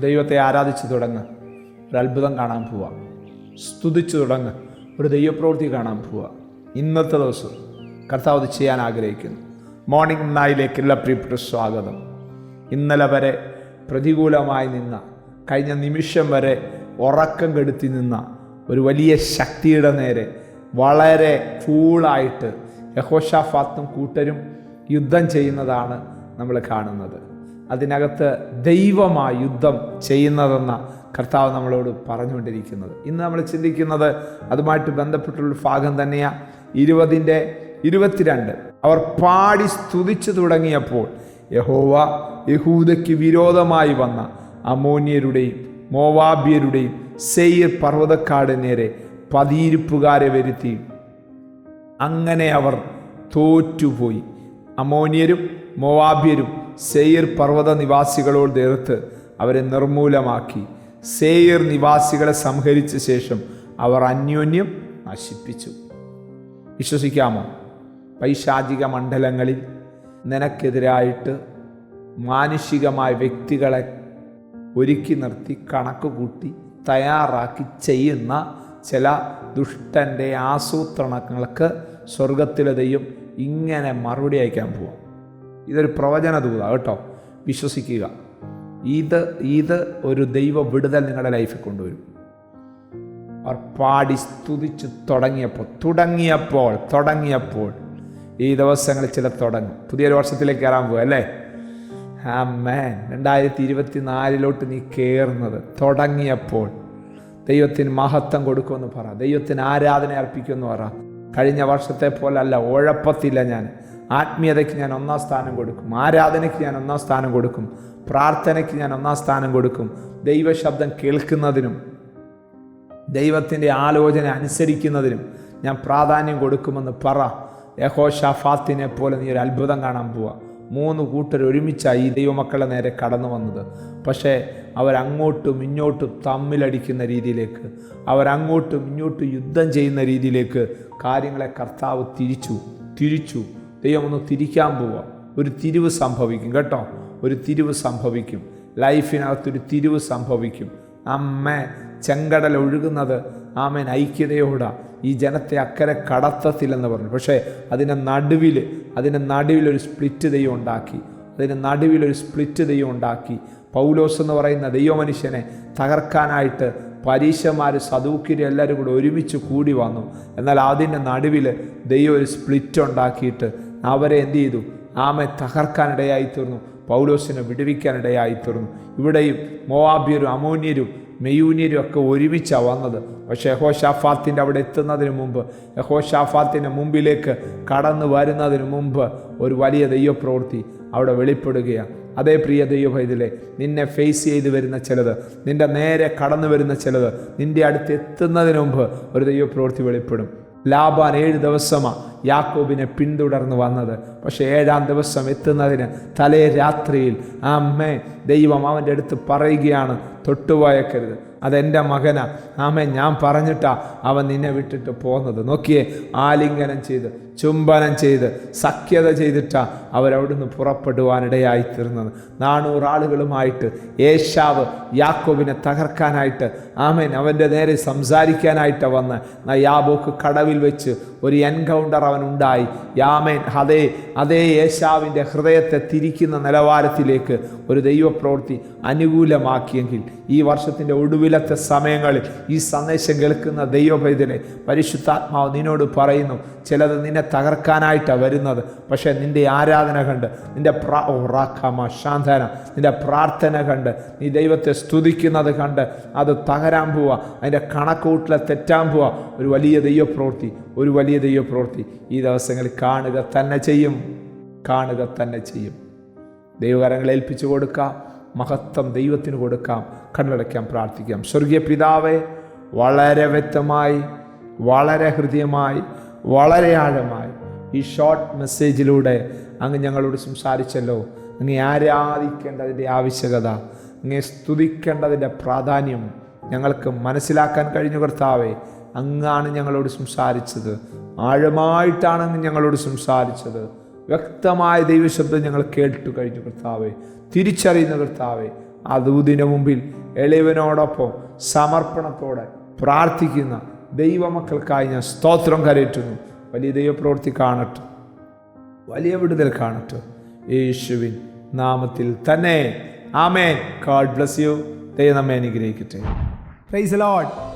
ദൈവത്തെ ആരാധിച്ചു തുടങ്ങ്. ഒരു അത്ഭുതം കാണാൻ പോവുക സ്തുതിച്ചു തുടങ്ങ്. ഒരു ദൈവപ്രവൃത്തി കാണാൻ പോവുക ഇന്നത്തെ ദിവസം കർത്താവ് അത് ചെയ്യാൻ ആഗ്രഹിക്കുന്നു. മോർണിംഗ് നായിലേക്കുള്ള പ്രിയപ്പെട്ട സ്വാഗതം. ഇന്നലെ വരെ പ്രതികൂലമായി നിന്ന കഴിഞ്ഞ നിമിഷം വരെ ഉറക്കം കെടുത്തി നിന്ന ഒരു വലിയ ശക്തിയുടെ നേരെ വളരെ കൂളായിട്ട് യഹോഷാഫാത്തും കൂട്ടരും യുദ്ധം ചെയ്യുന്നതാണ് നമ്മൾ കാണുന്നത്. അതിനകത്ത് ദൈവമായി യുദ്ധം ചെയ്യുന്നതെന്ന കർത്താവ് നമ്മളോട് പറഞ്ഞുകൊണ്ടിരിക്കുന്നത്. ഇന്ന് നമ്മൾ ചിന്തിക്കുന്നത് അതുമായിട്ട് ബന്ധപ്പെട്ടുള്ള ഭാഗം തന്നെയാണ് ഇരുപതിന്റെ ഇരുപത്തിരണ്ട്. അവർ പാടി സ്തുതിച്ചു തുടങ്ങിയപ്പോൾ യഹോവ യഹൂദയ്ക്ക് വിരോധമായി വന്ന അമോന്യരുടെയും മോവാബിയരുടെയും സെയ്യർ പർവതക്കാട് നേരെ പതിയിരിപ്പുകാരെ വരുത്തി. അങ്ങനെ അവർ തോറ്റുപോയി. അമോനിയരും മോവാബ്യരും സെയ്ർ പർവത നിവാസികളോട് എതിർത്ത് അവരെ നിർമൂലമാക്കി. സേയർ നിവാസികളെ സംഹരിച്ച ശേഷം അവർ അന്യോന്യം നശിപ്പിച്ചു. വിശ്വസിക്കാമോ? പൈശാചിക മണ്ഡലങ്ങളിൽ നിനക്കെതിരായിട്ട് മാനുഷികമായ വ്യക്തികളെ ഒരുക്കി നിർത്തി കണക്ക് കൂട്ടി തയ്യാറാക്കി ചെയ്യുന്ന ചില ദുഷ്ടന്റെ ആസൂത്രണങ്ങൾക്ക് സ്വർഗത്തിലെ ദൈവം ഇങ്ങനെ മറുപടി അയക്കാൻ പോവാം. ഇതൊരു പ്രവചന ദൂത കേട്ടോ. വിശ്വസിക്കുക. ഇത് ഇത് ഒരു ദൈവ വിടുതൽ നിങ്ങളുടെ ലൈഫിൽ കൊണ്ടുവരും. അവർ പാടി സ്തുതിച്ച് തുടങ്ങിയപ്പോൾ തുടങ്ങിയപ്പോൾ തുടങ്ങിയപ്പോൾ ഈ ദിവസങ്ങളിൽ ചില തുടങ്ങും. പുതിയൊരു വർഷത്തിലേക്ക് കയറാൻ പോകും അല്ലേ? ആ മേൻ രണ്ടായിരത്തി ഇരുപത്തി നാലിലോട്ട് നീ കയറുന്നത് തുടങ്ങിയപ്പോൾ ദൈവത്തിന് മഹത്വം കൊടുക്കുമെന്ന് പറ. ദൈവത്തിന് ആരാധന അർപ്പിക്കുമെന്ന് പറ. കഴിഞ്ഞ വർഷത്തെ പോലല്ല ഉഴപ്പത്തില്ല ഞാൻ. ആത്മീയതയ്ക്ക് ഞാൻ ഒന്നാം സ്ഥാനം കൊടുക്കും. ആരാധനയ്ക്ക് ഞാൻ ഒന്നാം സ്ഥാനം കൊടുക്കും. പ്രാർത്ഥനയ്ക്ക് ഞാൻ ഒന്നാം സ്ഥാനം കൊടുക്കും. ദൈവശബ്ദം കേൾക്കുന്നതിനും ദൈവത്തിന്റെ ആലോചന അനുസരിക്കുന്നതിനും ഞാൻ പ്രാധാന്യം കൊടുക്കുമെന്ന് പറ. യഹോ ഷഫാത്തിനെ പോലെ നീ ഒരു അത്ഭുതം കാണാൻ പോവുക മൂന്ന് കൂട്ടർ ഒരുമിച്ചായി ഈ ദൈവമക്കളെ നേരെ കടന്നു വന്നത്. പക്ഷേ അവരങ്ങോട്ടും ഇങ്ങോട്ടും തമ്മിലടിക്കുന്ന രീതിയിലേക്ക് അവരങ്ങോട്ടും ഇങ്ങോട്ടും യുദ്ധം ചെയ്യുന്ന രീതിയിലേക്ക് കാര്യങ്ങളെ കർത്താവ് തിരിച്ചു തിരിച്ചു. ദൈവം ഒന്ന് തിരിക്കാൻ പോവുക ഒരു തിരിവ് സംഭവിക്കും കേട്ടോ. ഒരു തിരിവ് സംഭവിക്കും. ലൈഫിനകത്തൊരു തിരിവ് സംഭവിക്കും. അമ്മ ചെങ്കടൽ ഒഴുകുന്നത്. ആമൻ. ഐക്യതയോടെ. ഈ ജനത്തെ അക്കരെ കടത്തത്തില്ലെന്ന് പറഞ്ഞു. പക്ഷേ അതിന്റെ നടുവിൽ അതിന്റെ നടുവിലൊരു സ്പ്ലിറ്റ് ദൈവം ഉണ്ടാക്കി. അതിന്റെ നടുവിലൊരു സ്പ്ലിറ്റ് ദൈവം ഉണ്ടാക്കി. പൗലോസ് എന്ന് പറയുന്ന ദൈവമനുഷ്യനെ തകർക്കാനായിട്ട് പരീശന്മാർ സദൂക്കിരി എല്ലാവരും കൂടെ ഒരുമിച്ച് കൂടി വന്നു. എന്നാൽ അതിന്റെ നടുവിൽ ദൈവം ഒരു സ്പ്ലിറ്റ് ഉണ്ടാക്കിയിട്ട് അവരെ എന്ത് ചെയ്തു? ആമെ തകർക്കാനിടയായി തീർന്നു. പൗലോസിനെ വിടുവിക്കാനിടയായി തീർന്നു. ഇവിടെയും മോവാബ്യരും അമോന്യരും മെയൂന്യരും ഒക്കെ ഒരുമിച്ചാണ് വന്നത്. പക്ഷേ യഹോഷാഫാത്തിന്റെ അവിടെ എത്തുന്നതിന് മുമ്പ് യഹോഷാഫാത്തിന്റെ മുമ്പിലേക്ക് കടന്നു വരുന്നതിന് മുമ്പ് ഒരു വലിയ ദൈവപ്രവൃത്തി അവിടെ വെളിപ്പെടുകയാണ് അതേ പ്രിയ ദൈവഭൈതലെ നിന്നെ ഫേസ് ചെയ്ത് വരുന്ന ചിലത് നിന്റെ നേരെ കടന്നു വരുന്ന ചിലത് നിന്റെ അടുത്ത് എത്തുന്നതിന് മുമ്പ് ഒരു ദൈവപ്രവൃത്തി വെളിപ്പെടും. ലാബാൻ ഏഴ് ദിവസമാണ് യാക്കോബിനെ പിന്തുടർന്ന് വന്നത്. പക്ഷേ ഏഴാം ദിവസം എത്തുന്നതിന് തലേ രാത്രിയിൽ ആ അമ്മേ ദൈവം അവന്റെ അടുത്ത് പറയുകയാണ് തൊട്ടുപോയക്കരുത് അതെന്റെ മകന. ആമേ ഞാൻ പറഞ്ഞിട്ടാ അവൻ നിന്നെ വിട്ടിട്ട് പോകുന്നത് നോക്കിയേ ആലിംഗനം ചെയ്ത് ചുംബനം ചെയ്ത് സഖ്യത ചെയ്തിട്ടാ അവരവിടുന്ന് പുറപ്പെടുവാനിടയായി തീർന്നത്. നാനൂറ് ആളുകളുമായിട്ട് ഏഷാവ് യാക്കോബിനെ തകർക്കാനായിട്ട് ആമേൻ അവന്റെ നേരെ സംസാരിക്കാനായിട്ട് വന്ന് യാബോക്ക് കടവിൽ വെച്ച് ഒരു എൻകൗണ്ടർ അവൻ ഉണ്ടായി യാമേൻ അതേ അതേ യേശാവിന്റെ ഹൃദയത്തെ തിരിക്കുന്ന നിലവാരത്തിലേക്ക് ഒരു ദൈവപ്രവൃത്തി അനുകൂലമാക്കിയെങ്കിൽ ഈ വർഷത്തിന്റെ ഒടുവിലത്തെ സമയങ്ങളിൽ ഈ സന്ദേശം കേൾക്കുന്ന ദൈവഭൈതനെ പരിശുദ്ധാത്മാവ് നിന്നോട് പറയുന്നു ചിലത് നിന്നെ തകർക്കാനായിട്ടാണ് വരുന്നത് പക്ഷേ നിന്റെ ആരാധന കണ്ട് നിന്റെ പ്രാ റാഖാമ ശാന്തന നിന്റെ പ്രാർത്ഥന കണ്ട് നീ ദൈവത്തെ സ്തുതിക്കുന്നത് കണ്ട് അത് തകരാൻ പോവുക അതിന്റെ കണക്കൂട്ടിലെ തെറ്റാൻ പോവുക ഒരു വലിയ ദൈവപ്രവൃത്തി ഒരു വലിയ ദൈവപ്രവൃത്തി ഈ ദിവസങ്ങളിൽ കാണുക തന്നെ ചെയ്യും. കാണുക തന്നെ ചെയ്യും. ദൈവകരങ്ങൾ ഏൽപ്പിച്ചു കൊടുക്കാം. മഹത്വം ദൈവത്തിന് കൊടുക്കാം. കണ്ണടയ്ക്കാം പ്രാർത്ഥിക്കാം. സ്വർഗീയ പിതാവെ വളരെ വ്യക്തമായി വളരെ ഹൃദ്യമായി വളരെ ആഴമായി ഈ ഷോർട്ട് മെസ്സേജിലൂടെ അങ്ങ് ഞങ്ങളോട് സംസാരിച്ചല്ലോ. അങ്ങ് ആരാധിക്കേണ്ടതിന്റെ ആവശ്യകത അങ്ങേ സ്തുതിക്കേണ്ടതിന്റെ പ്രാധാന്യം ഞങ്ങൾക്ക് മനസ്സിലാക്കാൻ കഴിഞ്ഞു കർത്താവേ. അങ്ങാണ് ഞങ്ങളോട് സംസാരിച്ചത്. ആഴമായിട്ടാണ് അങ്ങ് ഞങ്ങളോട് സംസാരിച്ചത്. വ്യക്തമായ ദൈവശബ്ദം ഞങ്ങൾ കേട്ടു കഴിഞ്ഞു കർത്താവെ. തിരിച്ചറിയുന്ന കർത്താവെ ദൂതിന്റെ മുമ്പിൽ എളിവനോടൊപ്പം സമർപ്പണത്തോടെ പ്രാർത്ഥിക്കുന്ന ദൈവമക്കൾക്കായി ഞാൻ സ്തോത്രം കരയറ്റുന്നു. വലിയ ദൈവപ്രവൃത്തി കാണട്ടെ. വലിയ വിടുതൽ കാണട്ടെ. യേശുവിൻ നാമത്തിൽ തന്നെ. ആമേൻ. God bless you. ദൈവം നമ്മെ അനുഗ്രഹിക്കട്ടെ. Price load